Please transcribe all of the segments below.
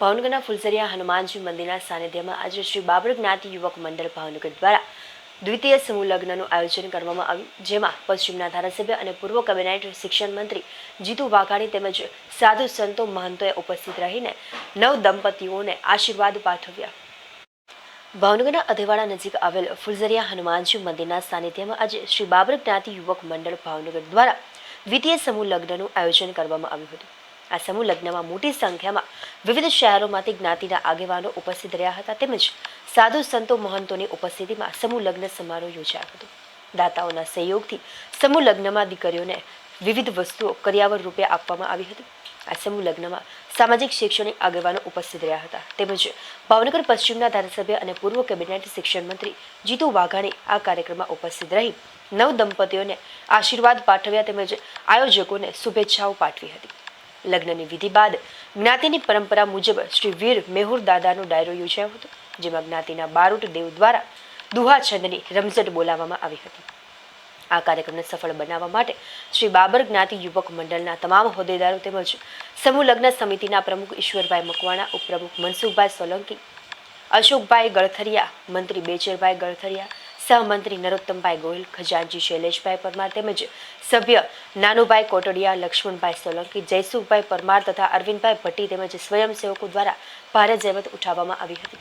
ભાવનગરના ફુલસરિયા હનુમાનજી મંદિરના સાનિધ્યમાં આજે શ્રી બાબર જ્ઞાતિ યુવક મંડળ ભાવનગર દ્વારા દ્વિતીય સમૂહ લગ્નનું આયોજન કરવામાં આવ્યું, જેમાં પશ્ચિમના ધારાસભ્ય અને પૂર્વ કેબિનેટ શિક્ષણ મંત્રી જીતુ વાઘાણી તેમજ સાધુ સંતો મહંતોએ ઉપસ્થિત રહીને નવ દંપતીઓને આશીર્વાદ પાઠવ્યા. ભાવનગરના અધેવાડા નજીક આવેલ ફુલઝરિયા હનુમાનજી મંદિરના સાનિધ્યમાં આજે શ્રી બાબર જ્ઞાતિ યુવક મંડળ ભાવનગર દ્વારા દ્વિતીય સમૂહ લગ્નનું આયોજન કરવામાં આવ્યું હતું. આ સમૂહ લગ્નમાં મોટી સંખ્યામાં વિવિધ શહેરોમાંથી જ્ઞાતિના આગેવાનો ઉપસ્થિત રહ્યા હતા તેમજ સાધુ સંતો મહંતોની ઉપસ્થિતિમાં સમૂહ લગ્ન સમારોહ યોજાયો હતો. દાતાઓના સહયોગથી સમૂહ લગ્નમાં દીકરીઓને વિવિધ વસ્તુઓ કર્યાવર રૂપે આપવામાં આવી હતી. આ સમૂહ લગ્નમાં સામાજિક શૈક્ષણિક આગેવાનો ઉપસ્થિત રહ્યા હતા. તેમજ ભાવનગર પશ્ચિમના ધારાસભ્ય અને પૂર્વ કેબિનેટ શિક્ષણ મંત્રી જીતુ વાઘાણી આ કાર્યક્રમમાં ઉપસ્થિત રહી નવ દંપતીઓને આશીર્વાદ પાઠવ્યા તેમજ આયોજકોને શુભેચ્છાઓ પાઠવી હતી. લગ્નની વિધિ બાદ જ્ઞાતિની પરંપરા મુજબ શ્રી વીર મેહુર દાદાનો ડાયરો યોજાયો હતો, જેમાં જ્ઞાતિના બારૂટ દેવ દ્વારા દુહા છંદની રમઝટ બોલાવવામાં આવી હતી. આ કાર્યક્રમને સફળ બનાવવા માટે શ્રી બાબર જ્ઞાતિ યુવક મંડળના તમામ હોદ્દેદારો તેમજ સમૂહ લગ્ન સમિતિના પ્રમુખ ઈશ્વરભાઈ મકવાણા, ઉપપ્રમુખ મનસુખભાઈ સોલંકી, અશોકભાઈ ગળથરિયા, મંત્રી બેચરભાઈ ગળથરિયા સહમંત્રી નરોત્તમભાઈ ગોયલ ખજાનજી શૈલેષભાઈ પરમાર તેમજ સભ્ય નાનુભાઈ કોટડિયા, લક્ષ્મણભાઈ સોલંકી, જયસુખભાઈ પરમાર તથા અરવિંદભાઈ ભટ્ટી તેમજ સ્વયંસેવકો દ્વારા ભારે જહેમત ઉઠાવવામાં આવી હતી.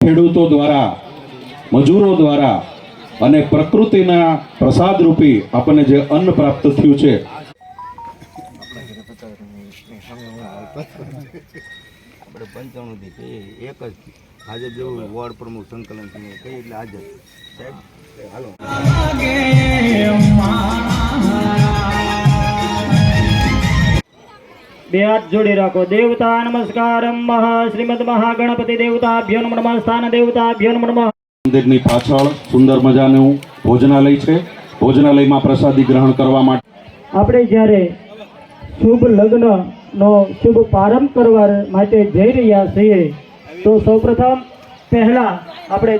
ખેડૂતો દ્વારા, મજૂરો દ્વારા અને પ્રકૃતિના પ્રસાદ રૂપી આપણને જે અન્ન પ્રાપ્ત થયું છે આપણે પંચાણું થી કહીએ એક જ હાજર જેવું વોર્ડ પ્રમુખ સંકલન થઈને કહીએ એટલે હાજર. સાહેબ હાલો. બે હાથ જોડી રાખો. દેવતા નમસ્કાર મહા શ્રીમદ મહાગણપતિ દેવતાભ્યો નમઃ સ્થાન દેવતાભ્યો નમઃ મંદિરની પાછળ સુંદર મજાનું ભોજનાલય છે. ભોજનાલયમાં પ્રસાદી ગ્રહણ કરવા માટે આપણે જ્યારે શુભ લગ્નનો શુભ પ્રારંભ કરવા માટે જઈ રહ્યા છીએ. તો સૌપ્રથમ પહેલા આપણે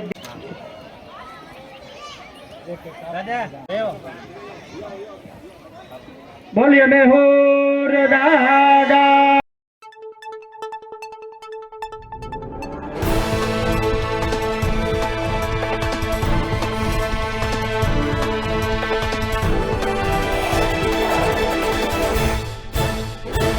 બોલીએ મેં દાદા